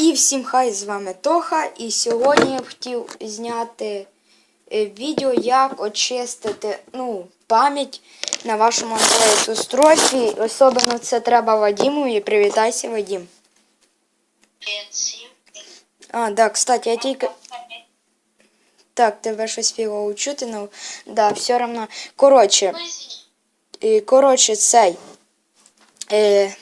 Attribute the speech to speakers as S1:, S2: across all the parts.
S1: І всім хай з вами Тоха. І сьогодні я хотів зняти е, відео, як очистити ну, пам'ять на вашому устройстві. Особливо це треба Вадиму. І привітайся, Вадим. А, да, кстати, я тільки. Так, тебе щось чути, ну да, все одно. Коротше, е, коротше, цей. Е,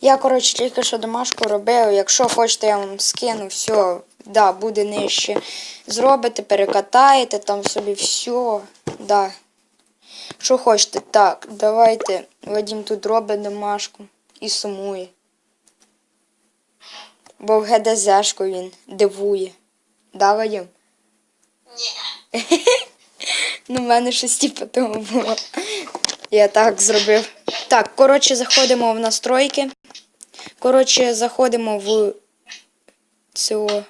S1: я, коротше, тільки що домашку робив. Якщо хочете, я вам скину, все, да, буде нижче. Зробите, перекатаєте там собі все. Да. Що хочете, так, давайте. Вадим тут робить домашку і сумує. Бо в ГДЗшку він дивує. Да, Вадим?
S2: Ні.
S1: Ну, в мене щось типу того було. Я так зробив. Так, коротше, заходимо в настройки. Коротше, заходимо в цього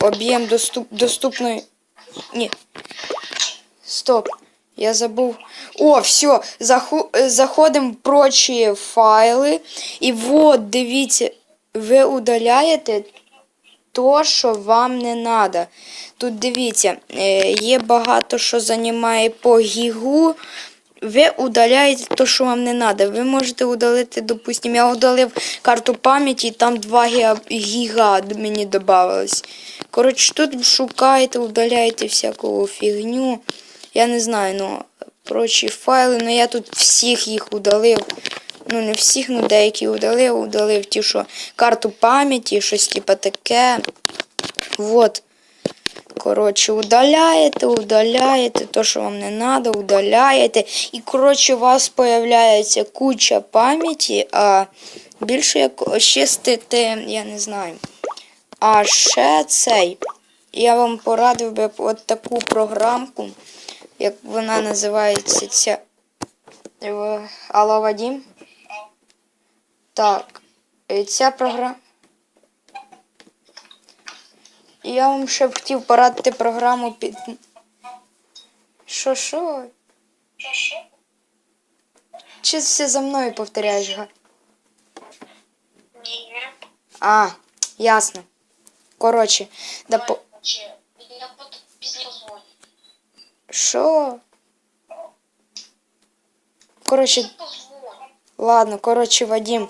S1: об'єм доступ, доступної. Ні. Стоп. Я забув. О, все, заходимо в прочі файли. І от, дивіться, ви удаляєте то, що вам не треба. Тут дивіться, е, є багато що займає по гігу. Ви удаляєте те, що вам не треба. Ви можете удалити, допустимо, я удалив карту пам'яті, там 2 гіга- мені додавалось. Коротше, тут шукаєте, удаляєте всяку фігню. Я не знаю, ну, прочі файли, ну я тут всіх їх удалив. Ну, не всіх, ну деякі удалив, удалив ті, що карту пам'яті, щось типу таке. Вот. Коротше, удаляєте, удаляєте, то, що вам не треба, удаляєте. І, коротше, у вас появляється куча пам'яті, а більше як очистити, я не знаю. А ще цей. Я вам порадив би от таку програмку, як вона називається ця. Е, Алло, Вадим? Так. Ця програма. Я вам ще б хотів порадити програму під. Що, що? Чи все за мною повторяєш? га?
S2: Ні.
S1: А, ясно. Коротше, да по.
S2: Я потім пізніше.
S1: Що? Коротше, ладно, коротше, Вадим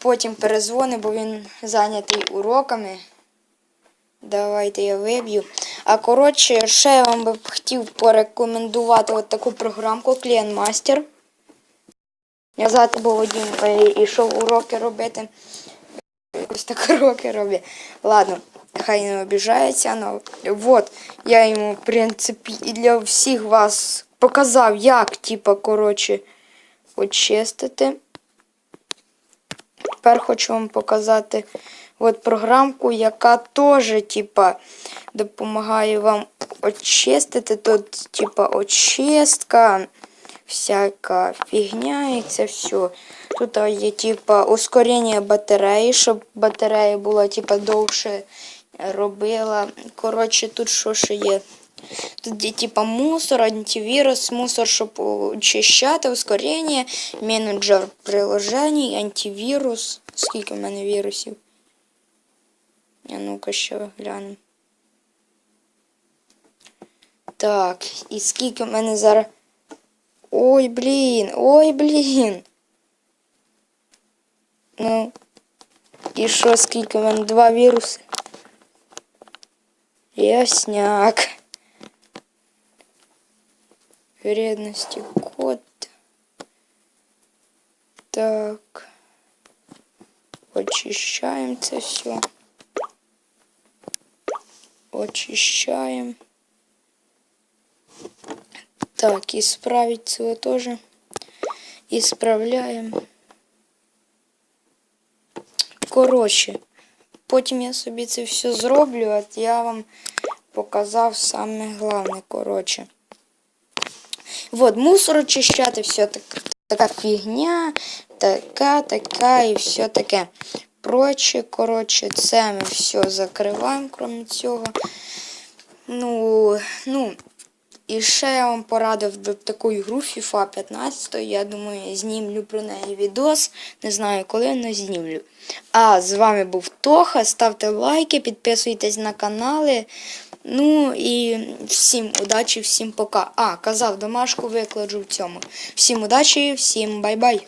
S1: потім перезвони, бо він зайнятий уроками. Давайте я виб'ю. А коротше, ще я вам би хотів порекомендувати от таку програмку Master. Я завтра був Вадим йшов уроки робити. Ось так уроки робить. Ладно, хай не обіжається. Но вот, я йому, в принципі, і для всіх вас показав, як, типа, коротше, очистити. Тепер хочу вам показати от програмку, яка теж, типа, допомагає вам очистити. Тут, типа, очистка, всяка фігня і це все. Тут є, типа, ускорення батареї, щоб батарея була, типа, довше робила. Коротше, тут що ще є? Тут є типа мусор, антивірус, мусор, щоб очищати, ускорення, менеджер приложень, антивірус. Скільки в мене вірусів? А ну-ка ще глянемо. Так, і скільки в мене зараз. Ой, блін, ой, блін. Ну. І що, скільки в мене? Два віруси? Ясняк. Вредности код. Так. Очищаем это все. Очищаем. Так, исправить цього тоже. Исправляем. Коротше, потім я собі все зроблю, от я вам показав саме головне, коротше. Вот, мусор очищати, все так, така фігня, така, така і все таке. Проче, коротше, це ми все закриваємо, крім цього. Ну, ну, І ще я вам порадив би таку ігру FIFA 15. Я думаю, знімлю про неї відос. Не знаю коли, але знімлю. А з вами був Тоха. Ставте лайки, підписуйтесь на канали. Ну і всім удачі, всім пока. А, казав, домашку викладу в цьому. Всім удачі, всім бай-бай.